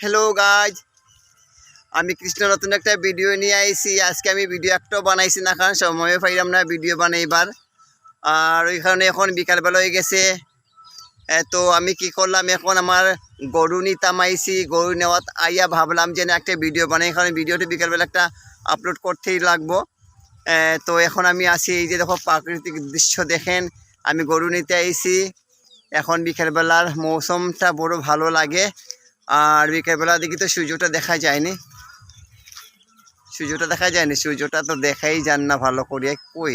Hello guys আমি কৃষ্ণ নতুন একটা ভিডিও নিয়ে আইছি। আজকে আমি ভিডিও একটাও বানাইছি না, কারণ সময় পাইলাম না ভিডিও বানাইবার। আর ওইখানে এখন বিকালবেলা হয়ে গেছে। তো আমি কি করলাম, এখন আমার গরু নিতাম আইছি। গরু নেওয়াত আইয়া ভাবলাম যে না, একটা ভিডিও বানাই, কারণ ভিডিওটা বিকালবেলা একটা আপলোড করতেই লাগবো। তো এখন আমি আসি এই যে দেখো, প্রাকৃতিক দৃশ্য দেখেন। আমি গরু নিতে আইছি। এখন বিকেলবেলার মৌসুমটা বড় ভালো লাগে। আর বিকেলবেলা দেখি তো সূর্যটা দেখা যায়নি। সূর্যটা দেখা যায়নি, সূর্যটা তো দেখাই যান না ভালো করে কই?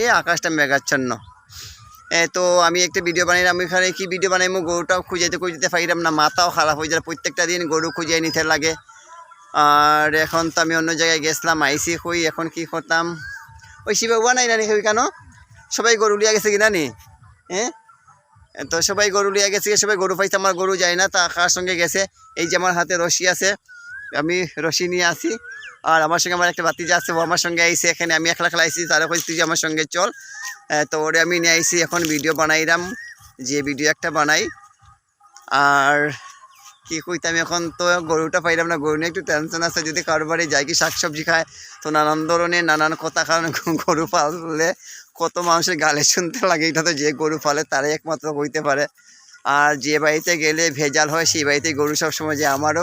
এই আকাশটা মেঘাচ্ছন্ন। তো আমি একটা ভিডিও বানাইলাম, এখানে কি ভিডিও বানাইমু? গরুটাও খুঁজাইতে খুঁজতে পাইলাম না, মাথাও খারাপ হয়ে যায় প্রত্যেকটা দিন গরু খুঁজিয়ে নিতে লাগে। আর এখন তো আমি অন্য জায়গায় গেছিলাম, আইসি কই, এখন কি করতাম? ওই শিবাবুয়া নাই নানি কই কেন? সবাই গরু লিয়া গেছে কিনা নি হ্যাঁ তো সবাই গরু লিয়ে গেছে সবাই গরু পাইছে, আমার গরু যায় না, তা কার সঙ্গে গেছে? এই যে আমার হাতে রশি আছে, আমি রশি নিয়ে আসি। আর আমার সঙ্গে আমার একটা বাতি বাতিজা আছে, ও আমার সঙ্গে আইসি এখানে আমি একলা খেলা আইসি তারা কইছি তুই যে আমার সঙ্গে চল। তো ওরে আমি নিয়ে আইসি এখন ভিডিও বানাইলাম যে ভিডিও একটা বানাই। আর কি কইতাম এখন, তো গরুটা পাইলাম না, গরু নিয়ে একটু টেনশন আছে, যদি কারও বাড়ি যাই কি শাকসবজি খায়, তো নানান ধরনের, নানান কথা কারণ গরু পাললে কত মানুষের গালে শুনতে লাগে, এটা তো যে গরু পালে তারাই একমাত্র হইতে পারে। আর যে বাড়িতে গেলে ভেজাল হয়, সেই বাড়িতে গরু সবসময় যে আমারও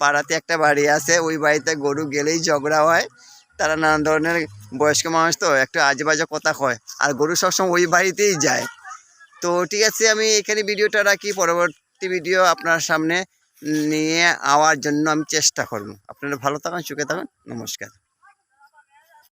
পাড়াতে একটা বাড়ি আছে, ওই বাড়িতে গরু গেলেই ঝগড়া হয়। তারা নানান ধরনের বয়স্ক মানুষ তো, একটু আজে বাজে কথা কয়। আর গরু সবসময় ওই বাড়িতেই যায়। তো ঠিক আছে, আমি এখানে ভিডিওটা রাখি, পরবর্তী ভিডিও আপনার সামনে নিয়ে আওয়ার জন্য আমি চেষ্টা করব। আপনারা ভালো থাকুন, সুখে থাকুন, নমস্কার।